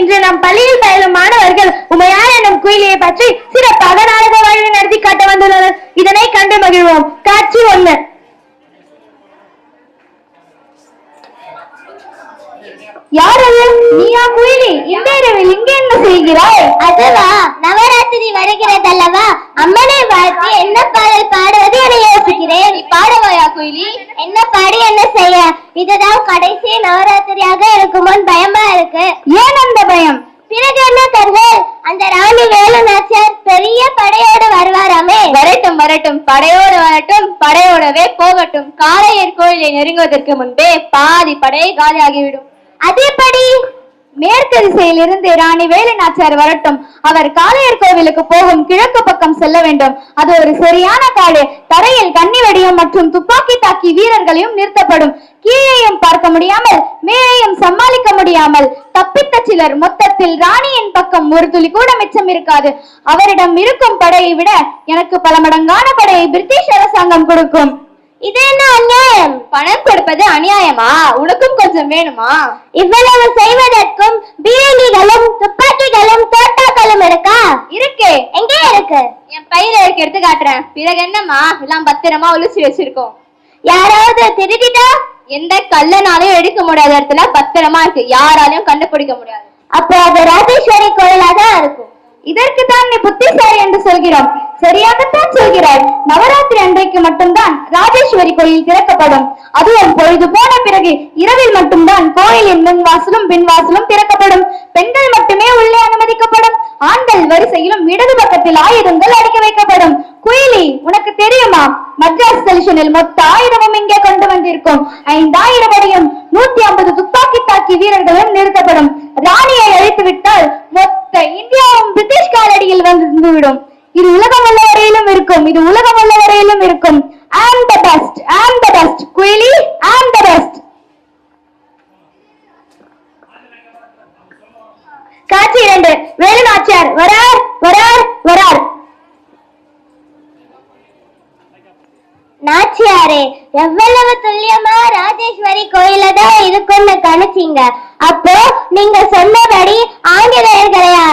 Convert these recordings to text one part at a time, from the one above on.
இன்று நம் பள்ளியில் பயிலும் மாணவர்கள் உமையார் எனும் குயிலியை பற்றி சிறப்பாக நாடக வழி நடத்தி காட்ட வந்துள்ளனர். இதனை கண்டு மகிழ்வோம். காட்சி ஒண்ணு யாரது நீயா குயிலி? இந்த இரவில் இங்கே என்ன செய்கிறாய்? அதுவா நவராத்திரி வருகிறதல்லவா? அம்மனை வாழ்த்து என்ன பாடல் பாடுவது என யோசிக்கிறேன். பாடவாயா குயிலி என்ன பாடி என்ன செய்ய? இதுதான் கடைசி நவராத்திரியாக இருக்கும் முன் பயமா இருக்கு. ஏன் அந்த பயம்? பிறகு என்ன தருவேன் அந்த ராணி வேலு நாச்சியார் பெரிய படையோடு வருவாராமே? வரட்டும் வரட்டும். படையோடு வரட்டும். படையோடவே போகட்டும். காளையர் கோயிலை நெருங்குவதற்கு முன்பே பாதி படை காலியாகிவிடும். அது எப்படி? மேற்கு திசையிலிருந்து ராணி வேலு நாச்சியார் வரட்டும். அவர் காளையர் கோவிலுக்கு போகும் கிழக்கு பக்கம் செல்ல வேண்டும். அது ஒரு சரியான காடு. தரையில் கன்னி வெடியும் மற்றும் துப்பாக்கி தாக்கி வீரர்களையும் நிறுத்தப்படும். கீழேயும் பார்க்க முடியாமல் மேலேயும் சமாளிக்க முடியாமல் தப்பித்த சிலர் மொத்தத்தில் ராணியின் பக்கம் ஒரு துளி கூட மிச்சம் இருக்காது. அவரிடம் இருக்கும் படையை விட எனக்கு பல மடங்கான படையை பிரிட்டிஷ் அரசாங்கம் கொடுக்கும். இது என்ன அநியாயம்? பணம் கொடுப்பது அநியாயமா? உனக்கும் கொஞ்சம் வேணுமா? இவ்வளவு செய்வதற்கும் பீரங்கிகளும் துப்பாக்கிகளும் தோட்டாக்களும் இருக்கா? இருக்கே. எங்கே இருக்கு? என் பையில இருக்க எடுத்து காட்டுறேன். பிறகு என்னம்மா? எல்லாம் பத்திரமா ஒளிச்சு வச்சிருக்கோம். யாராவது திருடிட்டா? எந்த கல்லனாலையும் எடுக்க முடியாத இடத்துல பத்திரமா இருக்கு. யாராலையும் கண்டுபிடிக்க முடியாது. அப்போ அது ராஜேஸ்வரி கோயிலா தான் இருக்கும். இதற்கு தான் நீ புத்திசாலி என்று சொல்கிறோம். சரியாகத்தான் சொல்கிறாய். நவராத்திரி அன்றைக்கு மட்டும்தான் ராஜேஸ்வரி கோயில் திறக்கப்படும். அதுவும் பொழுது போன பிறகு இரவில் மட்டும்தான் கோயிலின் முன் வாசலும் பின் வாசலும் திறக்கப்படும். பெண்கள் மட்டுமே உள்ளே அனுமதிக்கப்படும். ஆண்கள் வரிசையிலும் இடது பக்கத்தில் ஆயுதங்கள் அடிக்க வைக்கப்படும். குயிலி உனக்கு தெரியுமா? மദ്രാஸ் செலிஷனில் மொத்த ஆயிரமும் இங்கே கொண்டு வந்திருக்கும். ஐந்தாயிரம் அடியும் நூத்தி ஐம்பது துப்பாக்கி தாக்கி வீரர்களும் நிறுத்தப்படும். ராணியை அழைத்து விட்டால் மொத்த இந்தியாவும் பிரிட்டிஷ் காலடியில் வந்து விடும். இது உலகம் உள்ள வரையிலும் இருக்கும். இது உலக உள்ள வரையிலும் இருக்கும் ஆம் த பெஸ்ட் ஆம் த பெஸ்ட் குயிலி ஆம் த பெஸ்ட் காட்சி இரண்டு வேலு நாச்சியார் வரார் வரார் வரார் நாச்சியாரே எவ்வளவு துல்லியமா ராஜேஸ்வரி கோயில தான் இருக்கும்னு கணிச்சீங்க. அப்போ நீங்க சொன்னபடி ஆங்கிலேயர்களையா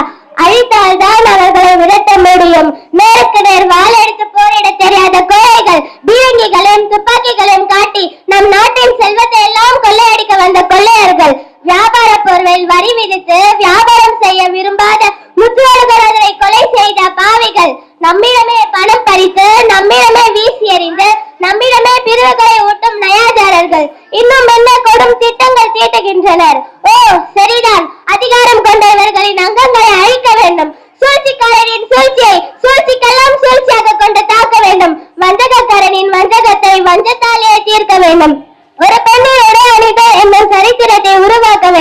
அழித்தால் தான் அவர்களை விரட்ட முடியும். நேருக்கு நேர் வாழெடுத்து போரிட தெரியாத கோழைகள் பீரங்கிகளையும் துப்பாக்கிகளையும் காட்டி நம் நாட்டின் செல்வத்தை எல்லாம் கொள்ளையடிக்க வந்த கொள்ளையர்கள் வியாபார பொருளில் வரி விதித்து வியாபாரம் செய்ய விரும்பாத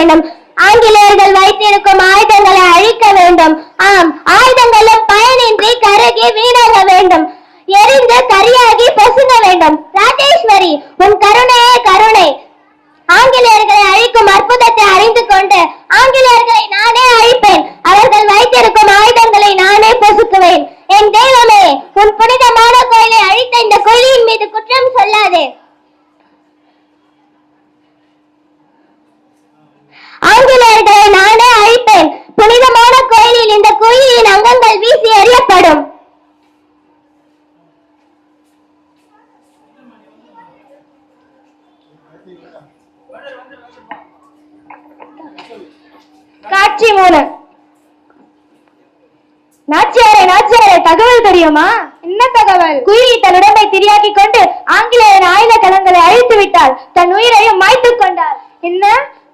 வேண்டும். ஆங்கிலேயர்கள் வைத்திருக்கும் ஆயுதங்களை அழிக்க வேண்டும். ஆம் ஆயுதங்களும் பயனின்றி கருகி வீணாக வேண்டும். எரிந்து கரியாகி பொசுங்க வேண்டும். ராஜேஸ்வரி உன் கருணையே கருணை. ஆங்கிலேயர்களை அழிக்கும் அற்புதத்தை அறிந்து கொண்டு ஆங்கிலேயர்களை நானே அழிப்பேன். அவர்கள் வைத்திருக்கும் ஆயுதங்களை நானே பொசுக்குவேன். என் தெய்வமே உன் புனிதமான கோயிலை அழித்த இந்த கொள்ளியின் மீது குற்றம் சொல்லாதே ஆங்கிலேயர்களை நானே அழிப்பேன் புனிதமான கோயிலில் இந்த கோயிலின் அங்கங்கள் வீசி எறியப்படும் காட்சி மூணு நாச்சியாரே நாச்சியாரே தகவல் தெரியுமா? என்ன தகவல்? குயிலி தன் உடம்பை திரியாக்கி கொண்டு ஆங்கிலேயர் ஆயுத கலங்களை அழித்து விட்டாள். தன் உயிரையும் மாய்த்துக் கொண்டாள். என்ன?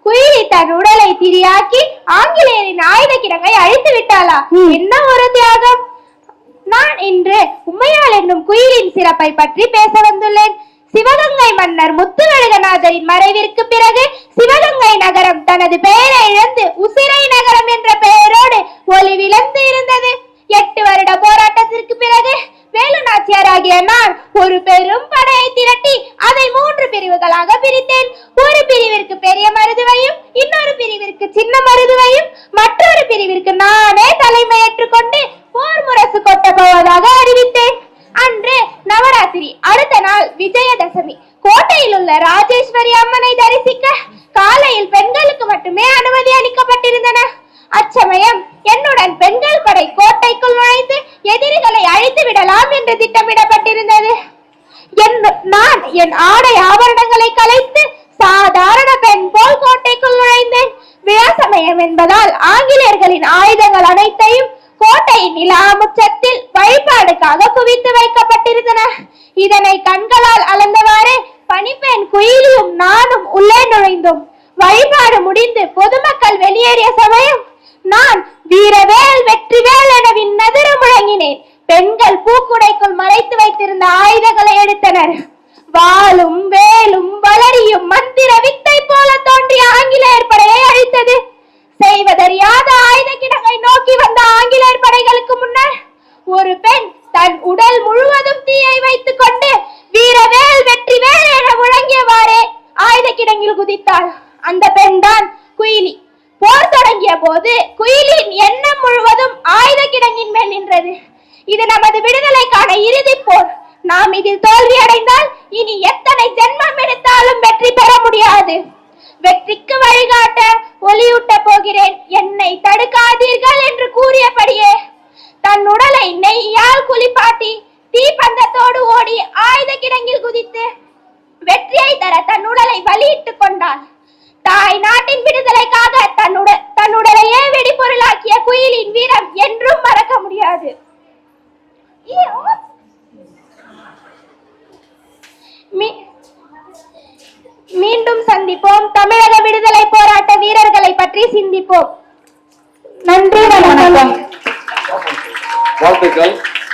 குயிலி தன் உடலை திரியாக்கி ஆங்கிலேயரின் ஆயுத கிடங்கை அழித்து விட்டாளா? என்ன ஒரு தியாகம்? நான் இன்று உமையாள் என்னும் குயிலின் சிறப்பை பற்றி பேச வந்துள்ளேன். சிவகங்கை மன்னர் முத்துவழகநாதரின் மறைவிற்கு பிறகு சிவகங்கை நகரம் தனது பெயரை இழந்து உசிரை நகரம் என்ற பெயரோடு ஒளி ஒளிவிழந்து இருந்தது. எட்டு வருட போராட்டத்திற்கு பிறகு வேலு நாச்சியாராகிய நான் ஒரு பெரும் படையை திரட்டி அதை மூன்று பிரிவுகளாக பிரித்தேன். ஒரு பிரிவிற்கு பெயர் உள்ள ராஜேஸ்வரி அம்மனை தரிசிக்க காலையில் பெண்களுக்கு மட்டுமே அனுமதி அளிக்கப்பட்டிருந்தன. அச்சமயம் என்னுடன் பெண்கள் படை கோட்டைக்குள் நுழைந்து எதிரிகளை அழித்து விடலாம் என்று திட்டமிடப்பட்டிருந்தது. நான் என் ஆடை ஆபரணங்களை கலைத்து சாதாரண பெண் போல் கோட்டைக்குள் நுழைந்தேன். விழா சமயம் என்பதால் ஆங்கிலேயர்களின் ஆயுதங்கள் அனைத்தையும் கோட்டையின் நிலாமுச்சத்தில் வழிபாடுக்காக குவித்து வைக்கப்பட்டிருந்தன. இதனை கண்களால் அளந்தவாறு பனிப்பெண் குயிலியும் நானும் உள்ளே நுழைந்தோம். வழிபாடு முடிந்து பொதுமக்கள் வெளியேறிய சமயம் நான் வீரவேல் வெற்றிவேல் என விண்ணதிர முழங்கினேன். பெண்கள் பூக்குடைக்குள் மறைத்து வைத்திருந்த ஆயுதங்களை எடுத்தனர். வாளும் வேலும் வளரியும் மந்திர வித்தை போல தோன்றிய ஆங்கிலேயர் படையை அழித்தது. செய்வதறியாத ஆயுத கிடங்கை நோக்கி வந்த ஆங்கிலேயர் படைகளுக்கு முன்னர் ஒரு பெண் தன் உடல் முழுவதும் தீயை வைத்துக் கொண்டு வீரவேல் வெற்றிவேல் என முழங்கியவாறே ஆயுத கிடங்கில் குதித்தாள் அந்த பெண் தான் குயிலி போர் தொடங்கிய போது குயிலின் எண்ணம் முழுவதும் ஆயுத கிடங்கின் மேல் நின்றது. இது நமது விடுதலைக்கான இறுதி போர். நாம் இதில் தோல்வி அடைந்தால் இனி எத்தனை ஜென்மம் எடுத்தாலும் வெற்றி பெற முடியாது. வெற்றிக்கு வழிகாட்ட ஒளியூட்ட போகிறேன். என்னை தடுக்காதீர்கள் என்று கூறியபடியே தன் உடலை நெய்யால் குளிப்பாட்டி தீப்பந்தத்தோடு ஓடி ஆயுத கிடங்கில் குதித்து வெற்றியை தர தன் உடலை வலியிட்டுக் கொண்டாள். தாய் நாட்டின் விடுதலைக்காக தன்னுட தன்னுடலையே உடலையே வெடிபொருளாக்கிய குயிலின் வீரம் என்றும் மறக்க முடியாது. மீ- மீண்டும் சந்திப்போம். தமிழக விடுதலை போராட்ட வீரர்களை பற்றி சிந்திப்போம். நன்றி வணக்கம். வாழ்த்துக்கள்.